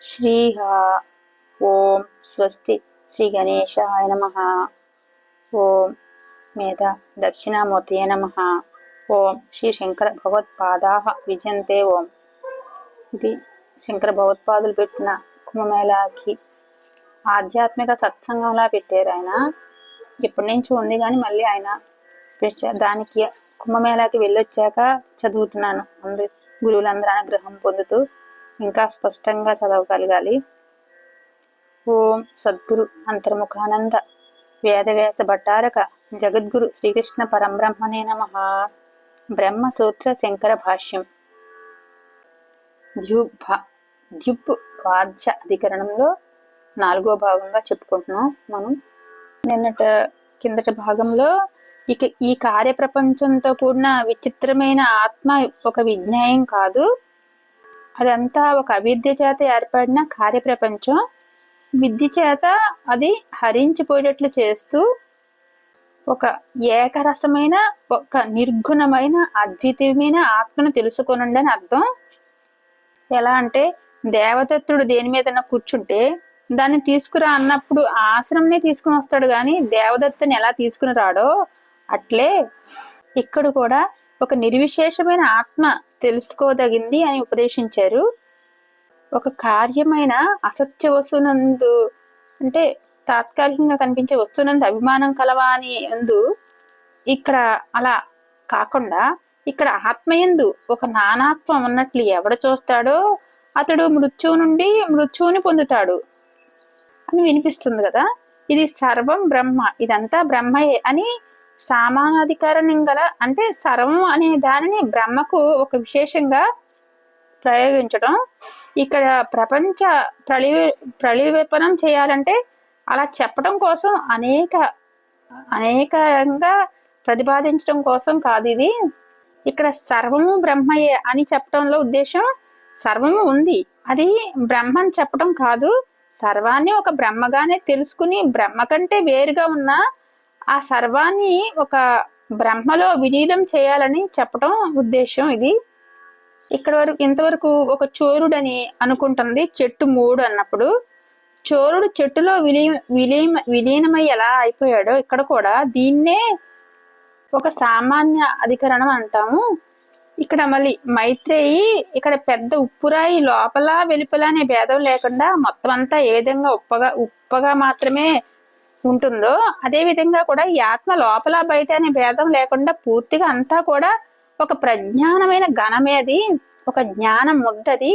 శ్రీహ ఓం స్వస్తి శ్రీ గణేశాయ నమ ఓం మేధ దక్షిణామూర్తియే నమ ఓం శ్రీ శంకర భగవత్పాదా విజయంతే ఓం ఇది శంకర భగవత్పాదులు పెట్టిన కుంభమేళాకి ఆధ్యాత్మిక సత్సంగంలా పెట్టారు ఆయన. ఎప్పటి నుంచి ఉంది కానీ మళ్ళీ ఆయన దానికి కుంభమేళాకి వెళ్ళొచ్చాక చదువుతున్నాను. అందరు గురువులందరూ అనుగ్రహం పొందుతూ ఇంకా స్పష్టంగా చదవగలగాలి. ఓం సద్గురు అంతర్ముఖానంద వేదవ్యాస భట్టారక జగద్గురు శ్రీకృష్ణ పరంబ్రహ్మనే నమ. బ్రహ్మసూత్ర శంకర భాష్యం. ద్యుభ ద్యుప్ వాద్య అధికరణంలో నాలుగో భాగంగా చెప్పుకుంటున్నాం మనం. నిన్నట కిందటి భాగంలో ఇక ఈ కార్యప్రపంచంతో కూడిన విచిత్రమైన ఆత్మ ఒక విజ్ఞాయం కాదు. అదంతా ఒక అవిద్య చేత ఏర్పడిన కార్యప్రపంచం. విద్య చేత అది హరించిపోయేటట్లు చేస్తూ ఒక ఏకరసమైన ఒక నిర్గుణమైన అద్వితీయమైన ఆత్మను తెలుసుకొనండి అని అర్థం. ఎలా అంటే దేవదత్తుడు దేని మీద కూర్చుంటే దాన్ని తీసుకురా అన్నప్పుడు ఆశ్రమనే తీసుకుని వస్తాడు కానీ దేవదత్తుని ఎలా తీసుకుని రాడో అట్లే. ఇక్కడ కూడా ఒక నిర్విశేషమైన ఆత్మ తెలుసుకోదగింది అని ఉపదేశించారు. ఒక కార్యమైన అసత్య వస్తునందు అంటే తాత్కాలికంగా కనిపించే వస్తువునందు అభిమానం కలవా అని అందు ఇక్కడ అలా కాకుండా ఇక్కడ ఆత్మయందు ఒక నానాత్వం ఉన్నట్లు ఎవడు చూస్తాడో అతడు మృత్యువు నుండి మృత్యువుని పొందుతాడు అని వినిపిస్తుంది కదా. ఇది సర్వం బ్రహ్మ ఇదంతా బ్రహ్మయే అని సామానాధికారం గల అంటే సర్వం అనే దానిని బ్రహ్మకు ఒక విశేషంగా ప్రయోగించడం. ఇక్కడ ప్రపంచ ప్రళి ప్రళయవిపనం చేయాలంటే అలా చెప్పడం కోసం అనేక అనేకంగా ప్రతిపాదించడం కోసం కాదు ఇది. ఇక్కడ సర్వము బ్రహ్మయే అని చెప్పడంలో ఉద్దేశం సర్వము ఉంది. అది బ్రహ్మని చెప్పడం కాదు. సర్వాన్ని ఒక బ్రహ్మగానే తెలుసుకుని బ్రహ్మ కంటే వేరుగా ఉన్న ఆ సర్వాన్ని ఒక బ్రహ్మలో విలీనం చేయాలని చెప్పడం ఉద్దేశం ఇది. ఇక్కడ వరకు ఇంతవరకు ఒక చోరుడని అనుకుంటుంది చెట్టు మూడు అన్నప్పుడు. చోరుడు చెట్టులో విలీ విలీన విలీనమై ఎలా అయిపోయాడో ఇక్కడ కూడా దీన్నే ఒక సామాన్య అధికరణం అంటాము. ఇక్కడ మళ్ళీ మైత్రేయి ఇక్కడ పెద్ద ఉప్పురాయి లోపల వెలుపల అనే భేదం లేకుండా మొత్తం అంతా ఏ విధంగా ఉప్పగా ఉప్పగా మాత్రమే ఉంటుందో అదే విధంగా కూడా ఈ ఆత్మ లోపల బయట అనే భేదం లేకుండా పూర్తిగా అంతా కూడా ఒక ప్రజ్ఞానమైన ఘనమేది ఒక జ్ఞానం ముద్దది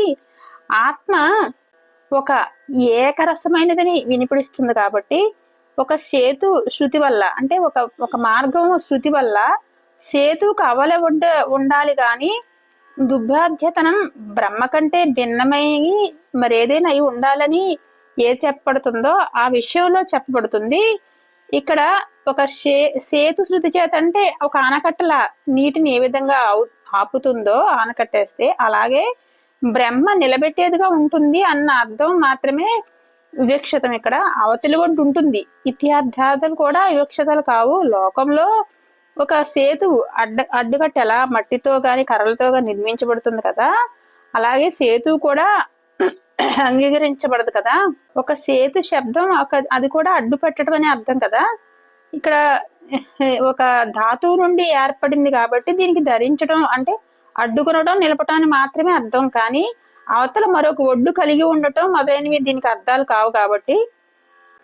ఆత్మ ఒక ఏకరసమైనదని వినిపిస్తుంది కాబట్టి ఒక సేతు శృతి వల్ల అంటే ఒక ఒక మార్గం శృతి వల్ల సేతుకు అవల ఉండ ఉండాలి కానీ దుర్భాధ్యతనం బ్రహ్మ కంటే భిన్నమై మరేదైనా అయి ఉండాలని ఏ చెప్పబడుతుందో ఆ విషయంలో చెప్పబడుతుంది. ఇక్కడ ఒక సే సేతు శృతి చేత అంటే ఒక ఆనకట్టల నీటిని ఏ విధంగా ఆపుతుందో ఆనకట్టేస్తే అలాగే బ్రహ్మ నిలబెట్టేదిగా ఉంటుంది అన్న అర్థం మాత్రమే వివక్షతం ఇక్కడ. అవతలి ఒడ్డు ఉంటుంది. ఇత్యార్థాలు కూడా వివక్షతలు కావు. లోకంలో ఒక సేతు అడ్డ అడ్డుకట్ట ఎలా మట్టితో గాని కర్రలతో గాని నిర్మించబడుతుంది కదా. అలాగే సేతు కూడా అంగీకరించబడదు కదా? ఒక సేతు శబ్దం ఒక అది కూడా అడ్డు పెట్టడం అనే అర్థం కదా? ఇక్కడ ఒక ధాతువు నుండి ఏర్పడింది కాబట్టి దీనికి ధరించడం అంటే అడ్డుకొనడం నిలపటాన్ని మాత్రమే అర్థం. కానీ అవతల మరొక ఒడ్డు కలిగి ఉండటం మొదలైనవి దీనికి అర్థాలు కావు కాబట్టి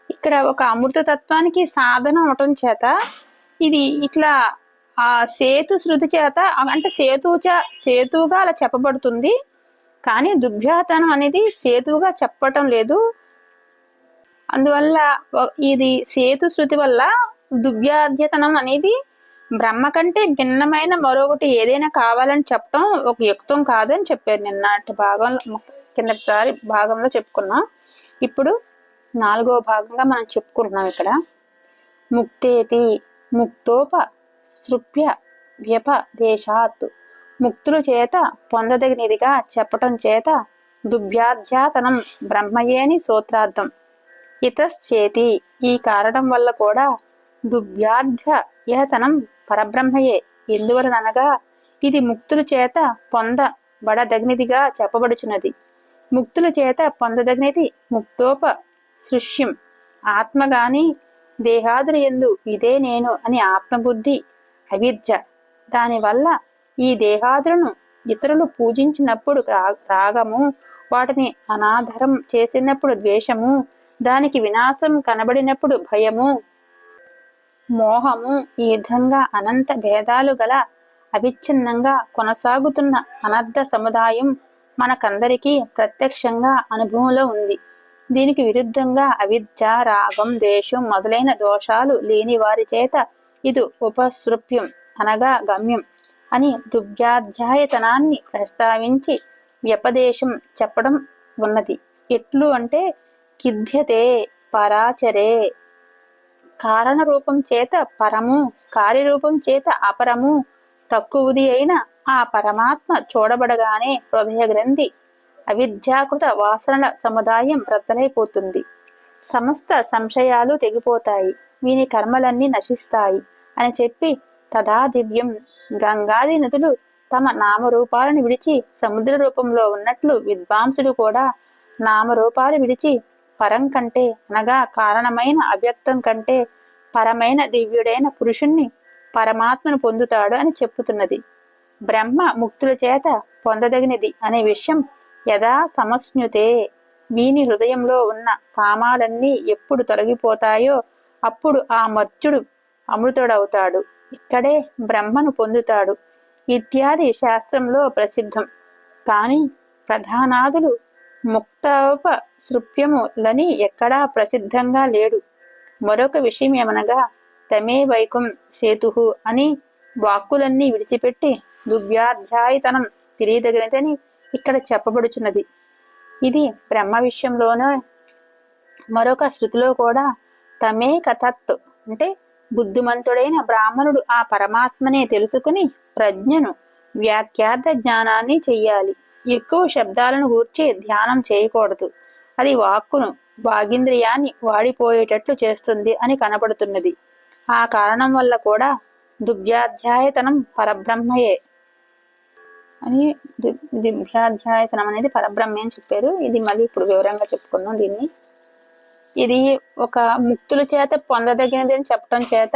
ఇక్కడ ఒక అమృత తత్వానికి సాధన అవటం చేత ఇది ఇట్లా ఆ సేతు శృతి చేత అంటే సేతుచ సేతుగా అలా చెప్పబడుతుంది. కానీ దుభ్యాతనం అనేది సేతువుగా చెప్పటం లేదు. అందువల్ల ఇది సేతు శృతి వల్ల దువ్యాధ్యతనం అనేది బ్రహ్మ కంటే భిన్నమైన మరొకటి ఏదైనా కావాలని చెప్పడం ఒక యుక్తం కాదని చెప్పారు నిన్నటి భాగంలో కిందటిసారి భాగంలో చెప్పుకున్నాం. ఇప్పుడు నాలుగో భాగంగా మనం చెప్పుకుంటున్నాం ఇక్కడ. ముక్తేతి ముక్తోప సృప్య వ్యప దేశాత్ ముక్తుల చేత పొందదగినదిగా చెప్పటం చేత దుభ్యాధ్యాతనం బ్రహ్మయేని సూత్రార్థం. ఇతశ్చేతి. ఈ కారణం వల్ల కూడా దుభ్యాధ్యయతనం పరబ్రహ్మయే. ఎందువలనగా ఇది ముక్తుల చేత పొందబడదగినదిగా చెప్పబడుచున్నది. ముక్తుల చేత పొందదగినది ముక్తోప సృష్యం ఆత్మ గాని దేహాదులు ఎందు ఇదే నేను అని ఆత్మబుద్ధి అవిద్య. దానివల్ల ఈ దేహాదులను ఇతరులు పూజించినప్పుడు రా- రాగము వాటిని అనాదరం చేసినప్పుడు ద్వేషము దానికి వినాశం కనబడినప్పుడు భయము మోహము ఈ విధంగా అనంత భేదాలు గల అవిచ్ఛిన్నంగా కొనసాగుతున్న అనర్థ సముదాయం మనకందరికీ ప్రత్యక్షంగా అనుభవంలో ఉంది. దీనికి విరుద్ధంగా అవిద్య రాగం ద్వేషం మొదలైన దోషాలు లేని వారి చేత ఇది ఉపసృప్యం అనగా గమ్యం. అని దువ్యాధ్యాయతనాన్ని ప్రస్తావించి వ్యపదేశం చెప్పడం ఉన్నది. ఎట్లు అంటే కిద్యతే పరాచరే. కారణ రూపం చేత పరము కార్యరూపం చేత అపరము. తక్కువది అయిన ఆ పరమాత్మ చూడబడగానే హృదయ గ్రంథి అవిద్యాకృత వాసనల సముదాయం రద్దలైపోతుంది సమస్త సంశయాలు తెగిపోతాయి. వీని కర్మలన్నీ నశిస్తాయి అని చెప్పి తదా దివ్యం గంగాది నదులు తమ నామరూపాలను విడిచి సముద్ర రూపంలో ఉన్నట్లు విద్వాంసుడు కూడా నామరూపాలు విడిచి పరం కంటే అనగా కారణమైన అవ్యక్తం కంటే పరమైన దివ్యుడైన పురుషుణ్ణి పరమాత్మను పొందుతాడు అని చెప్పుతున్నది. బ్రహ్మ ముక్తుల చేత పొందదగినది అనే విషయం యథా సమస్నుతే. వీని హృదయంలో ఉన్న కామాలన్నీ ఎప్పుడు తొలగిపోతాయో అప్పుడు ఆ మర్చుడు అమృతుడవుతాడు. ఇక్కడే బ్రహ్మను పొందుతాడు. ఇత్యాది శాస్త్రంలో ప్రసిద్ధం. కానీ ప్రధానాదులు ముక్తోప సృప్యములని ఎక్కడా ప్రసిద్ధంగా లేడు. మరొక విషయం ఏమనగా తమే వైకం సేతు అని వాక్కులన్నీ విడిచిపెట్టి దువ్యాధ్యాయతనం తెలియదగినదని ఇక్కడ చెప్పబడుచున్నది. ఇది బ్రహ్మ విషయంలోనే మరొక శృతిలో కూడా తమే కథత్ అంటే బుద్ధిమంతుడైన బ్రాహ్మణుడు ఆ పరమాత్మనే తెలుసుకుని ప్రజ్ఞను వ్యాఖ్యాత జ్ఞానాన్ని చెయ్యాలి. ఎక్కువ శబ్దాలను గూర్చి ధ్యానం చేయకూడదు. అది వాక్కును వాగింద్రియాన్ని వాడిపోయేటట్లు చేస్తుంది అని కనబడుతున్నది ఆ కారణం వల్ల కూడా దువ్యాధ్యాయతనం పరబ్రహ్మయే. అని ది- దివ్యాధ్యాయతనం అనేది పరబ్రహ్మే అని చెప్పారు? ఇది మళ్ళీ ఇప్పుడు వివరంగా చెప్పుకున్నాం దీన్ని. ఇది ఒక ముక్తుల చేత పొందదగినది అని చెప్పడం చేత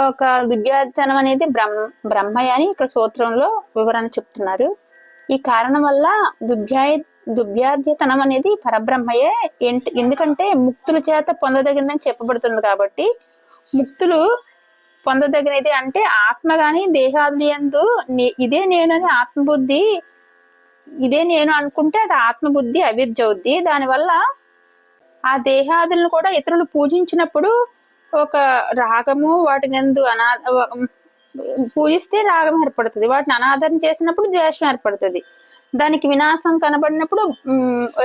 ఒక దివ్యాధ్యానం అనేది బ్రహ్మ బ్రహ్మయ్య అని ఇక్కడ సూత్రంలో వివరణ చెప్తున్నారు. ఈ కారణం వల్ల దువ్యాయ దువ్యాధ్యతనం అనేది పరబ్రహ్మయే ఏంటి ఎందుకంటే ముక్తుల చేత పొందదగినదని చెప్పబడుతుంది కాబట్టి ముక్తులు పొందదగినది అంటే ఆత్మ గాని దేహాదులు యందు నే- ఇదే నేను అని ఆత్మబుద్ధి ఇదే నేను అనుకుంటే అది ఆత్మబుద్ధి అవిద్య అవుద్ది దానివల్ల ఆ దేహాదులను కూడా ఇతరులు పూజించినప్పుడు ఒక రాగము వాటిని ఎందు అనా పూజిస్తే రాగం ఏర్పడుతుంది. వాటిని అనాదరణ చేసినప్పుడు ద్వేషం ఏర్పడుతుంది. దానికి వినాశం కనబడినప్పుడు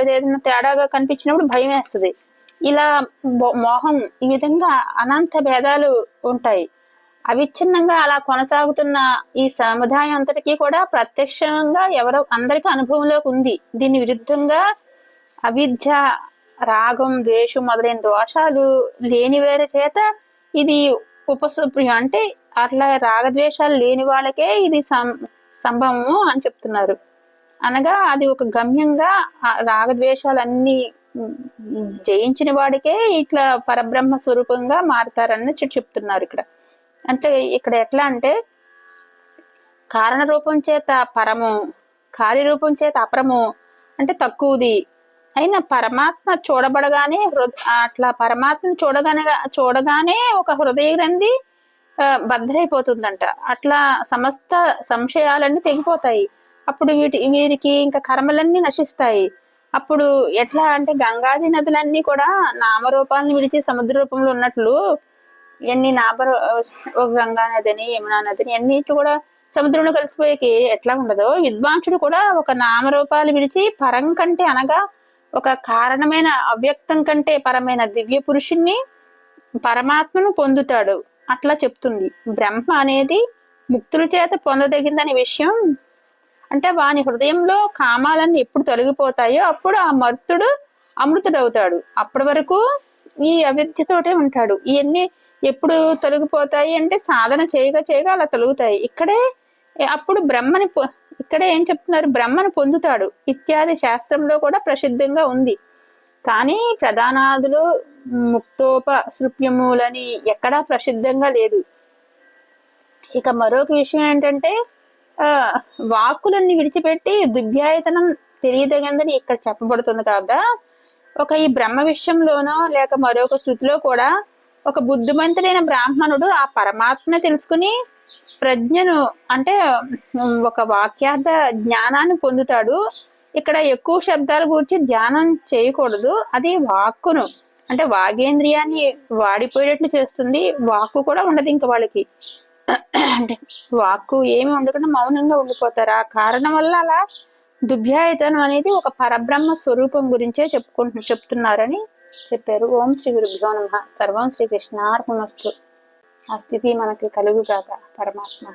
ఏదైనా తేడాగా కనిపించినప్పుడు భయం వేస్తుంది. ఇలా మోహం ఈ విధంగా అనంత భేదాలు ఉంటాయి. అవిచ్ఛిన్నంగా అలా కొనసాగుతున్న ఈ సముదాయం అంతటికీ కూడా ప్రత్యక్షంగా ఎవరో అందరికీ అనుభవంలోకి ఉంది. దీని విరుద్ధంగా అవిద్య రాగం ద్వేషం మొదలైన దోషాలు లేని వేరే చేత ఇది ఉపశుభ్రం అంటే అట్లా రాగద్వేషాలు లేని వాళ్ళకే ఇది సం సంభవము అని చెప్తున్నారు. అనగా అది ఒక గమ్యంగా రాగద్వేషాలన్నీ జయించిన వాడికే ఇట్లా పరబ్రహ్మ స్వరూపంగా మారుతారని చెప్తున్నారు ఇక్కడ. అంటే ఇక్కడ ఎట్లా అంటే కారణ రూపం చేత పరము కార్యరూపం చేత అపరము అంటే తక్కువది. అయినా పరమాత్మ చూడబడగానే అట్లా పరమాత్మను చూడగానే చూడగానే ఒక హృదయ గ్రంథి భద్రైపోతుందంట. అట్లా సమస్త సంశయాలన్నీ తెగిపోతాయి. అప్పుడు వీటి వీరికి ఇంకా కర్మలన్నీ నశిస్తాయి. అప్పుడు ఎట్లా అంటే గంగాది నదులన్నీ కూడా నామరూపాలను విడిచి సముద్ర రూపంలో ఉన్నట్లు ఎన్ని నామరూ ఒక గంగా నదిని యమునా నదిని అన్నిటి కూడా సముద్రంలో కలిసిపోయేకి ఎట్లా ఉండదో విద్వాంసుడు కూడా ఒక నామరూపాలు విడిచి పరం కంటే అనగా ఒక కారణమైన అవ్యక్తం కంటే పరమైన దివ్య పురుషుణ్ణి పరమాత్మను పొందుతాడు. అట్లా చెప్తుంది. బ్రహ్మ అనేది ముక్తుల చేత పొందదగిందనే విషయం. అంటే వాని హృదయంలో కామాలన్నీ ఎప్పుడు తొలగిపోతాయో అప్పుడు ఆ మర్తుడు అమృతుడవుతాడు. అప్పటి వరకు ఈ అవిద్యతోటే ఉంటాడు. ఇవన్నీ ఎప్పుడు తొలగిపోతాయి అంటే సాధన చేయగా చేయగా అలా తొలుగుతాయి. ఇక్కడే అప్పుడు బ్రహ్మని ఇక్కడ ఏం చెప్తున్నారు? బ్రహ్మను పొందుతాడు. ఇత్యాది శాస్త్రంలో కూడా ప్రసిద్ధంగా ఉంది. కానీ ప్రధానాదులు ముక్తోప సృప్యములని ఎక్కడా ప్రసిద్ధంగా లేదు. ఇక మరొక విషయం ఏంటంటే ఆ వాక్కులన్నీ విడిచిపెట్టి దుభ్యాయతనం తెలియదగిందని ఇక్కడ చెప్పబడుతుంది కదా ఒక ఈ బ్రహ్మ విషయంలోనో లేక మరొక శృతిలో కూడా ఒక బుద్ధిమంతుడైన బ్రాహ్మణుడు ఆ పరమాత్మ తెలుసుకుని ప్రజ్ఞను అంటే ఒక వాక్యార్థ జ్ఞానాన్ని పొందుతాడు. ఇక్కడ ఎక్కువ శబ్దాల గురించి ధ్యానం చేయకూడదు. అది వాక్కును అంటే వాగేంద్రియాన్ని వాడిపోయేటట్లు చేస్తుంది. వాక్కు కూడా ఉండదు ఇంకా వాళ్ళకి. అంటే వాక్కు ఏమి ఉండకుండా మౌనంగా ఉండిపోతారు. ఆ కారణం వల్ల అలా దుభ్యాయతనం అనేది ఒక పరబ్రహ్మ స్వరూపం గురించే చెప్పుకుంటు చెప్తున్నారని చెప్పారు. ఓం శ్రీ గురుభ్యో నమ. సర్వం శ్రీకృష్ణార్పణస్తు ఆ స్థితి మనకి కలుగుగాక పరమాత్మ.